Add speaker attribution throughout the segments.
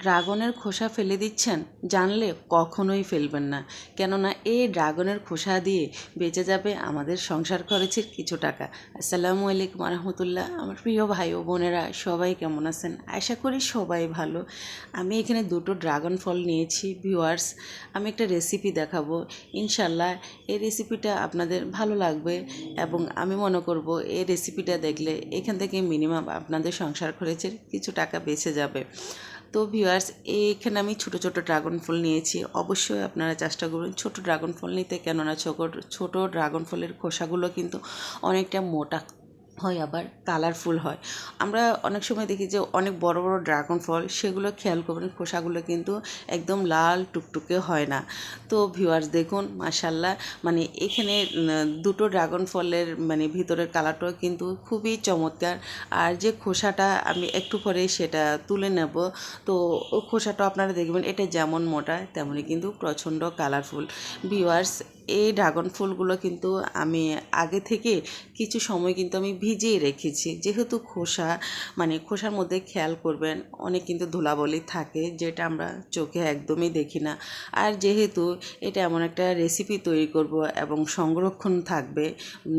Speaker 1: ড্রাগনের খোসা ফেলে দিচ্ছেন? জানলে কখনোই ফেলবেন না। কেননা এই ড্রাগনের খোসা দিয়ে বেঁচে যাবে আমাদের সংসার খরচের কিছু টাকা। আসসালামু আলাইকুম রহমতুল্লাহ আমার প্রিয় ভাই ও বোনেরা, সবাই কেমন আছেন? আশা করি সবাই ভালো। আমি এখানে দুটো ড্রাগন ফল নিয়েছি, ভিউয়ার্স। আমি একটা রেসিপি দেখাবো। ইনশাল্লাহ এই রেসিপিটা আপনাদের ভালো লাগবে এবং আমি মনে করব এই রেসিপিটা দেখলে এখান থেকে মিনিমাম আপনাদের সংসার খরচের কিছু টাকা বেঁচে যাবে। তো ভিউয়ার্স এখানে আমি ছোট ছোট ড্রাগন ফল নিয়েছি। অবশ্যই আপনারা চেষ্টা করুন ছোট ড্রাগন ফল নিতে, কেননা ছোট ছোট ড্রাগন ফলের খোসাগুলো কিন্তু অনেকটা মোটা। হয় আবার কালারফুল হয়। আমরা অনেক সময় দেখি যে অনেক বড় বড় ড্রাগন ফল, সেগুলো খেয়াল করবেন, খোসাগুলো কিন্তু একদম লাল টুকটুকে হয় না। তো ভিউয়ার্স দেখুন মাসাল্লাহ মানে এখানে দুটো ড্রাগন ফলের মানে ভিতরের কালারটাও কিন্তু খুবই চমৎকার। আর যে খোসাটা আমি একটু পরে সেটা তুলে নেব। তো খোসাটা আপনারা দেখবেন, এটা যেমন মোটা তেমনই কিন্তু প্রচণ্ড কালারফুল ভিউয়ার্স এই ড্রাগন ফুলগুলো কিন্তু আমি আগে থেকে কিছু সময় কিন্তু আমি ভিজিয়ে রেখেছি। যেহেতু খোসা মানে খোসার মধ্যে খেয়াল করবেন, অনেক কিন্তু ধুলাবলি থাকে, যেটা আমরা চোখে একদমই দেখি না। আর যেহেতু এটা এমন একটা রেসিপি তৈরি করব এবং সংরক্ষণ থাকবে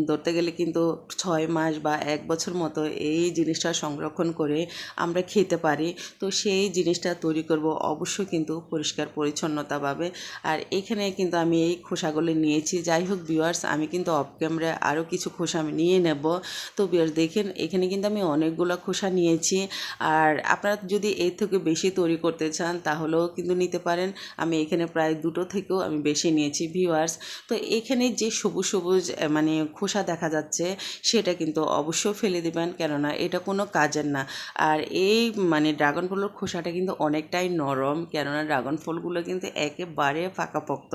Speaker 1: ধরতে গেলে কিন্তু ছয় মাস বা এক বছর মতো এই জিনিসটা সংরক্ষণ করে আমরা খেতে পারি। তো সেই জিনিসটা তৈরি করব অবশ্যই কিন্তু পরিষ্কার পরিচ্ছন্নতা পাবে আর এখানে কিন্তু আমি এই খোসাগুলো নিয়েছি। যাই হোক ভিউয়ার্স আমি কিন্তু অফ ক্যামেরায় আরও কিছু খোসা আমি নিয়ে নেব। তো ভিউয়ার্স দেখেন, এখানে কিন্তু আমি অনেকগুলো খোসা নিয়েছি। আর আপনারা যদি এর থেকে বেশি তৈরি করতে চান, তাহলেও কিন্তু নিতে পারেন। আমি এখানে প্রায় দুটো থেকেও আমি বেশি নিয়েছি ভিউয়ার্স তো এখানে যে সবুজ সবুজ মানে খোসা দেখা যাচ্ছে, সেটা কিন্তু অবশ্যই ফেলে দেবেন। কেননা এটা কোনো কাজের না। আর এই মানে ড্রাগন ফলের খোসাটা কিন্তু অনেকটাই নরম। কেননা ড্রাগন ফলগুলো কিন্তু একেবারে পাকাপোক্ত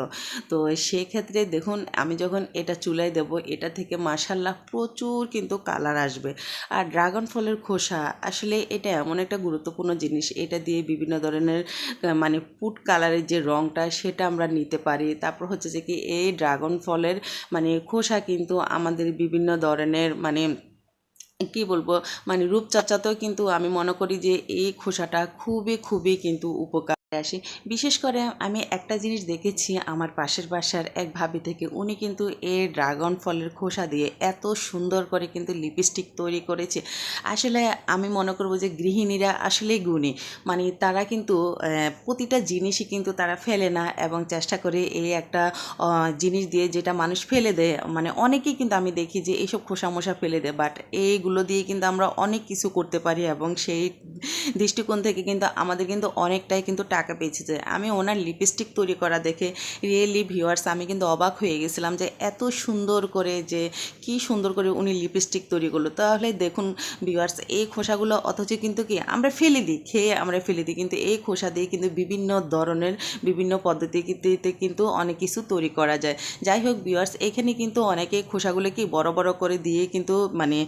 Speaker 1: তো সেক্ষেত্রে দেখুন, আমি যখন এটা চুলায় দেব, এটা থেকে মাসাল্লাহ প্রচুর কিন্তু কালার আসবে। আর ড্রাগন ফলের খোসা, আসলে এটা এমন একটা গুরুত্বপূর্ণ জিনিস, এটা দিয়ে বিভিন্ন ধরনের মানে ফুড কালারের যে রঙটা সেটা আমরা নিতে পারি। তারপর হচ্ছে যে কি, এই ড্রাগন ফলের মানে খোসা কিন্তু আমাদের বিভিন্ন ধরনের মানে কি বলব মানে রূপচর্চাতেও কিন্তু আমি মনে করি যে এই খোসাটা খুবই খুবই কিন্তু উপকার। আসে। বিশেষ করে আমি একটা জিনিস দেখেছি আমার পাশের বাসার এক ভাবি থেকে। উনি কিন্তু এই ড্রাগন ফলের খোসা দিয়ে এত সুন্দর করে কিন্তু লিপস্টিক তৈরি করেছে। আসলে আমি মনে করব যে গৃহিণীরা আসলেই গুণী। মানে তারা কিন্তু প্রতিটা জিনিসই কিন্তু তারা ফেলে না এবং চেষ্টা করে এই একটা জিনিস দিয়ে যেটা মানুষ ফেলে দেয়। মানে অনেকেই কিন্তু আমি দেখি যে এইসব খোসা মোসা ফেলে দেয়। বাট এইগুলো দিয়ে কিন্তু আমরা অনেক কিছু করতে পারি এবং সেই দৃষ্টিকোণ থেকে কিন্তু আমাদের কিন্তু অনেকটাই কিন্তু টাকা বেঁচে যায় আমি ওনার লিপস্টিক তৈরি করা দেখে রিয়েলি ভিউয়ার্স আমি কিন্তু অবাক হয়ে গেছিলাম যে এত সুন্দর করে যে কি সুন্দর করে উনি লিপস্টিক তৈরি করল। তাহলে দেখুন ভিউয়ার্স এই খোসাগুলো অথচ কিন্তু কি আমরা ফেলে দিই, খেয়ে আমরা ফেলে দিই, কিন্তু এই খোসা দিয়ে কিন্তু বিভিন্ন ধরনের, বিভিন্ন পদ্ধতিতে কিন্তু অনেক কিছু তৈরি করা যায়। যাই হোক ভিউয়ার্স এখানে কিন্তু অনেকে খোসাগুলো কি বড় বড় করে দিয়ে কিন্তু মানে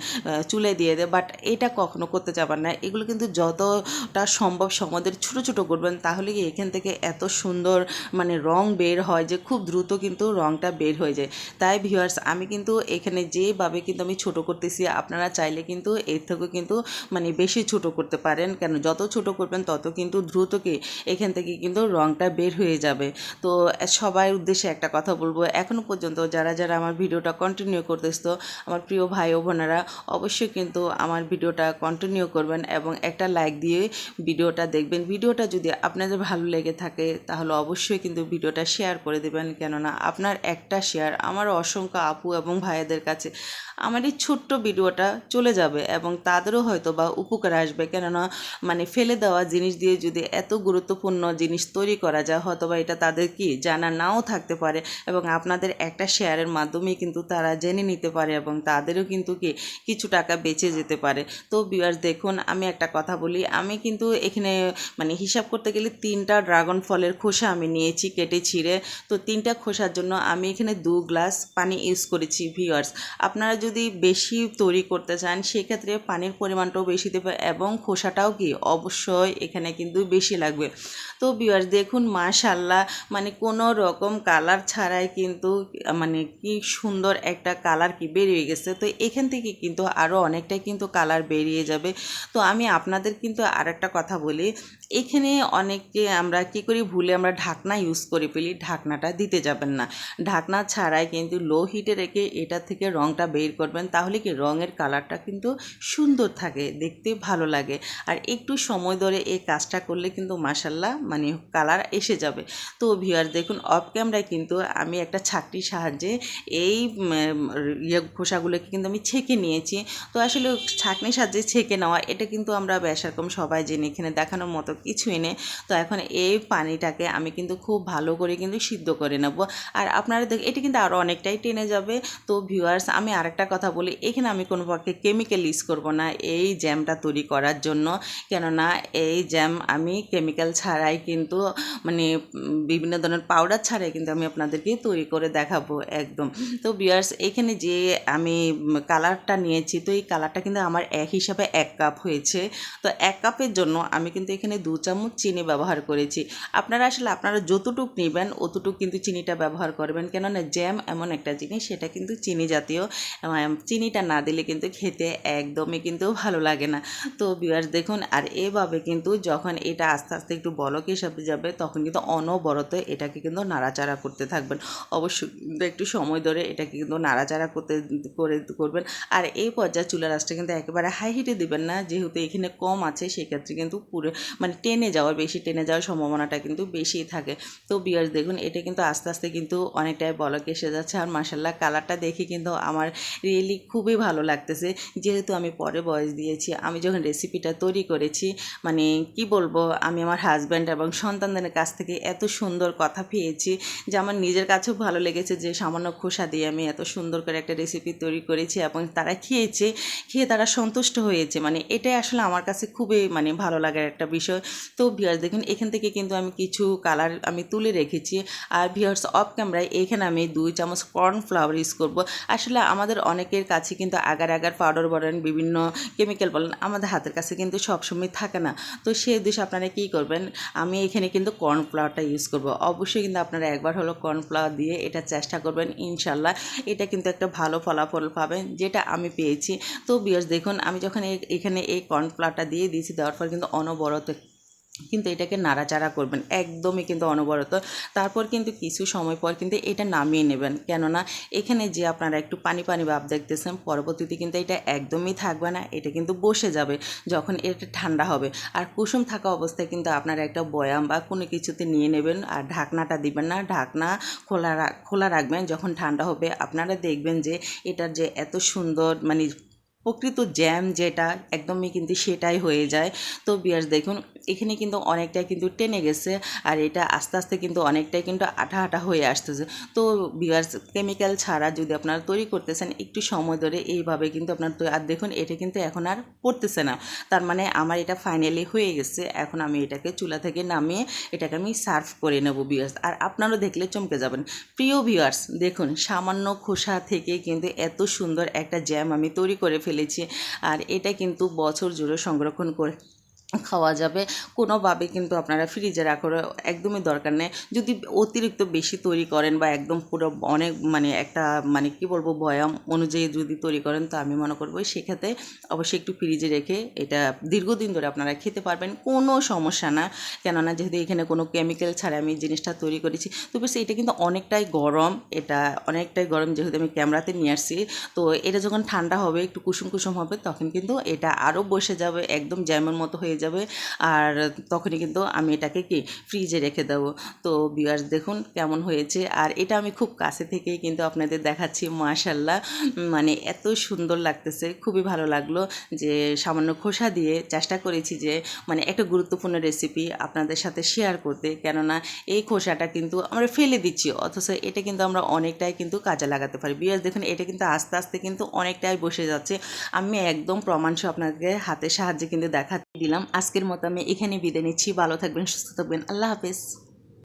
Speaker 1: চুলে দিয়ে দেয় বাট এটা কখনো করতে যাবার না। এগুলো কিন্তু যতটা সম্ভব সমাদের ছোট ছোট করবেন, তাহলে কি এখান থেকে এত সুন্দর মানে রং বের হয় যে খুব দ্রুত কিন্তু রংটা বের হয়ে যায়? তাই ভিউয়ার্স, আমি কিন্তু এখানে যেভাবে কিন্তু আমি ছোট করতেছি, আপনারা চাইলে কিন্তু এর থেকে কিন্তু মানে বেশি ছোট করতে পারেন। কেন? যত ছোট করবেন, তত কিন্তু দ্রুত কি এখান থেকে কিন্তু রংটা বের হয়ে যাবে। তো সবাই উদ্দেশ্যে একটা কথা বলব এখনও পর্যন্ত যারা যারা আমার ভিডিওটা কন্টিনিউ করতেছ, আমার প্রিয় ভাই ও বোনেরা, অবশ্যই কিন্তু আমার ভিডিওটা কন্টিনিউ করবেন এবং একটা লাইক দিয়ে ভিডিওটা দেখবেন। ভিডিওটা যদি আপনাদের ভালো লেগে থাকে, তাহলে অবশ্যই কিন্তু ভিডিওটা শেয়ার করে দেবেন। কেননা আপনার একটা শেয়ার আমার অসংখ্য আপু এবং ভাইয়াদের কাছে আমার এই ছোট্ট ভিডিওটা চলে যাবে এবং তাদেরও হয়তো বা উপকার আসবে। কেননা মানে ফেলে দেওয়া জিনিস দিয়ে যদি এত গুরুত্বপূর্ণ জিনিস তৈরি করা যায় হয়তো বা এটা তাদের কি জানা নাও থাকতে পারে এবং আপনাদের একটা শেয়ারের মাধ্যমেই কিন্তু তারা জেনে নিতে পারে এবং তাদেরও কিন্তু কি কিছু টাকা বেঁচে যেতে পারে। তো বিয়ার্স দেখুন, আমি একটা কথা বলি, আমি কিন্তু এখানে মানে হিসাব করতে গেলে তিনটা ড্রাগন ফলের খোসা আমি নিয়েছি কেটে ছিঁড়ে। তো তিনটা খোসার জন্য আমি এখানে দু গ্লাস পানি ইউজ করেছি ভিওয়ার্স আপনারা যদি বেশি তৈরি করতে চান, সেক্ষেত্রে পানির পরিমাণটাও বেশি দেবে এবং খোসাটাও কি অবশ্যই এখানে কিন্তু বেশি লাগবে। তো ভিওয়ার্স দেখুন মাশাল্লাহ মানে কোনো রকম কালার ছাড়াই কিন্তু মানে কি সুন্দর একটা কালার কি বেরিয়ে গেছে। তো এখান থেকে কিন্তু আরও অনেকটাই কিন্তু কালার বেরিয়ে যাবে। তো আমি আপনাদের কিন্তু আর একটা কথা বলি, এখানে অনেকে আমরা কি করি, ভুলে আমরা ঢাকনা ইউজ করে ফেলি, ঢাকনাটা দিতে যাবেন না। ঢাকনা ছাড়াই কিন্তু লো হিটে রেখে এটা থেকে রঙটা বের করবেন, তাহলে কি রঙের কালারটা কিন্তু সুন্দর থাকে, দেখতে ভালো লাগে। আর একটু সময় ধরে এই কাজটা করলে কিন্তু মাসাল্লাহ মানে কালার এসে যাবে। তো ভিউয়ার দেখুন অফ ক্যামেরায় কিন্তু আমি একটা ছাকরির সাহায্যে এই ইয়ে খোসাগুলোকে কিন্তু আমি ছেঁকে নিয়েছি। তো আসলে ছাঁকনির সাহায্যে ছেঁকে নেওয়া, এটা কিন্তু আমরা বেশ রকম সবাই জেনে এখানে দেখানোর মতো কিছুই নেই। তো এখন এই পানিটাকে আমি কিন্তু খুব ভালো করে কিন্তু সিদ্ধ করে নেব। আর আপনারা দেখ, এটা কিন্তু আরও অনেকটাই টেনে যাবে। তো ভিউয়ার্স আমি আরেকটা কথা বলি, এখানে আমি কোনো পক্ষে কেমিক্যাল ইউজ করব না এই জ্যামটা তৈরি করার জন্য। কেননা এই জ্যাম আমি কেমিক্যাল ছাড়াই কিন্তু মানে বিভিন্ন ধরনের পাউডার ছাড়াই কিন্তু আমি আপনাদেরকে তৈরি করে দেখাবো একদম। তো বিয়ার্স এখানে যে আমি কালারটা নিয়েছি, তো এই কালারটা কিন্তু আমার এক হিসাবে এক কাপ হয়েছে। তো এক কাপের জন্য আমি কিন্তু এখানে দু চামচ চিনি ব্যবহার করেছি। আপনারা আসলে আপনারা যতটুক নেবেন, অতটুক কিন্তু চিনিটা ব্যবহার করবেন। কেননা জ্যাম এমন একটা জিনিস, সেটা কিন্তু চিনি জাতীয়। চিনিটা না দিলে কিন্তু খেতে একদমই কিন্তু ভালো লাগে না। তো বিয়ার্স দেখুন, আর এভাবে কিন্তু যখন এটা আস্তে আস্তে একটু বলক হিসাবে যাবে, তখন কিন্তু অনবরত এটাকে কিন্তু নাড়াচাড়া করতে থাকবেন। অবশ্যই কিন্তু একটু সময় ধরে এটাকে কিন্তু নাড়াচাড়া করতে, করে করবেন। আর এই পর্যায়ে চুলার আঁচটা কিন্তু একেবারে হাই হিটে দিবেন না। যেহেতু এখানে কম আছে, সেক্ষেত্রে কিন্তু পুরো মানে টেনে যাওয়ার বেশি টেনে যাওয়ার সম্ভাবনাটা কিন্তু বেশিই থাকে। তো বিয়ার্স দেখুন, এটা কিন্তু আস্তে আস্তে কিন্তু অনেকটাই বলক এসে যাচ্ছে। আর মাসাল্লাহ কালারটা দেখে কিন্তু আমার রিয়েলি খুবই ভালো লাগতেছে। যেহেতু আমি পরে বয়স দিয়েছি, আমি যখন রেসিপিটা তৈরি করেছি মানে কি বলব, আমি আমার হাজব্যান্ড এবং সন্তানদের কাছ থেকে এত সুন্দর কথা পেয়েছি যে আমার নিজের কাছেও ভালো লেগেছে যে সামান্য খোসা দিয়ে আমি এত সুন্দর করে একটা রেসিপি তৈরি করেছি এবং তারা খেয়েছে, খেয়ে তারা সন্তুষ্ট হয়েছে। মানে এটাই আসলে আমার কাছে খুবই মানে ভালো লাগার একটা বিষয়। তো ভিয়ার্স দেখুন এখান থেকে কিন্তু আমি কিছু কালার আমি তুলে রেখেছি। আর ভিয়ার্স অফ ক্যামেরায় এখানে আমি দুই চামচ কর্নফ্লাওয়ার ইউজ করব। আসলে আমাদের অনেকের কাছে কিন্তু আগার আগার পাউডার বলেন, বিভিন্ন কেমিক্যাল বলেন, আমাদের হাতের কাছে কিন্তু সবসময় থাকে না। তো সেই উদ্দেশ্যে আপনারা কী করবেন, আমি এখানে কিন্তু কর্নফ্লাওয়ারটা ইউজ করব। অবশ্যই কিন্তু আপনারা একবার হলো কর্নফ্লাওয়ার দিয়ে এটা চেষ্টা করবেন, ইনশাল্লাহ। এটা কিন্তু একটা ভালো ফলাফল পাবেন, যেটা আমি পেয়েছি। তো বিয়ার্স দেখুন, আমি যখন এখানে এই কর্নফ্লাওয়ারটা দিয়ে দিয়েছি, দেওয়ার পর কিন্তু অনবরত কিন্তু এটাকে নাড়াচাড়া করবেন, একদমই কিন্তু অনবরত। তারপর কিন্তু কিছু সময় পর কিন্তু এটা নামিয়ে নেবেন। কেননা এখানে যে আপনারা একটু পানি পানি ভাব দেখতেছেন, পরবর্তীতে কিন্তু এটা একদমই থাকবে না, এটা কিন্তু বসে যাবে যখন এটা ঠান্ডা হবে। আর কুসুম থাকা অবস্থায় কিন্তু আপনারা একটা বয়াম বা কোনো কিছুতে নিয়ে নেবেন আর ঢাকনাটা দিবেন না। ঢাকনা খোলা খোলা রাখবেন, যখন ঠান্ডা হবে আপনারা দেখবেন যে এটার যে এত সুন্দর মানে প্রকৃত জ্যাম যেটা, একদমই কিন্তু সেটাই হয়ে যায়। তো বিয়ার্স দেখুন এখানে কিন্তু অনেকটাই কিন্তু টেনে গেছে আর এটা আস্তে আস্তে কিন্তু অনেকটাই কিন্তু আঠা আঠা হয়ে আসতেছে। তো বিয়ার্স কেমিক্যাল ছাড়া যদি আপনারা তৈরি করতেছেন একটু সময় ধরে এইভাবে কিন্তু আপনার আর দেখুন এটা কিন্তু এখন আর পড়তেছে না। তার মানে আমার এটা ফাইনালি হয়ে গেছে, এখন আমি এটাকে চুলা থেকে নামিয়ে এটাকে আমি সার্ভ করে নেব বিয়ার্স আর আপনারাও দেখলে চমকে যাবেন। প্রিয় ভিউয়ার্স দেখুন সামান্য খোসা থেকে কিন্তু এত সুন্দর একটা জ্যাম আমি তৈরি করে ফেলেছি। আর এটা কিন্তু বছর জুড়ে সংরক্ষণ করে খাওয়া যাবে। কোনোভাবে কিন্তু আপনারা ফ্রিজে রাখার একদমই দরকার নেই। যদি অতিরিক্ত বেশি তৈরি করেন বা একদম পুরো অনেক মানে একটা মানে কি বলব বয়াম অনুযায়ী যদি তৈরি করেন, তো আমি মনে করব সেক্ষেত্রে অবশ্যই একটু ফ্রিজে রেখে এটা দীর্ঘদিন ধরে আপনারা খেতে পারবেন, কোনো সমস্যা না। কেননা যেহেতু এখানে কোনো কেমিক্যাল ছাড়া আমি জিনিসটা তৈরি করেছি, তো বেশ এটা কিন্তু অনেকটাই গরম, এটা অনেকটাই গরম যেহেতু আমি ক্যামেরাতে নিয়ে আসছি। তো এটা যখন ঠান্ডা হবে, একটু কুসুম কুসুম হবে, তখন কিন্তু এটা আরও বসে যাবে, একদম জ্যামের মতো হয়ে যাবে। আর তখনই কিন্তু আমি এটাকে কি ফ্রিজে রেখে দেবো। তো বিয়ার্স দেখুন কেমন হয়েছে। আর এটা আমি খুব কাছে থেকেই কিন্তু আপনাদের দেখাচ্ছি। মাশাল্লাহ মানে এত সুন্দর লাগতেছে। খুবই ভালো লাগল যে সামান্য খোসা দিয়ে চেষ্টা করেছি যে মানে একটা গুরুত্বপূর্ণ রেসিপি আপনাদের সাথে শেয়ার করতে। কেননা এই খোসাটা কিন্তু আমরা ফেলে দিচ্ছি। অথচ এটা কিন্তু আমরা অনেকটাই কিন্তু কাজে লাগাতে পারি। বিয়ার্স দেখুন, এটা কিন্তু আস্তে আস্তে কিন্তু অনেকটাই বসে যাচ্ছে। আমি একদম প্রমাণ সহ আপনাকে হাতের সাহায্যে কিন্তু দেখা দিলাম।
Speaker 2: আজকের মতো আমি এখানে বিদায় নিচ্ছি। ভালো থাকবেন সুস্থ থাকবেন। আল্লাহ হাফেজ।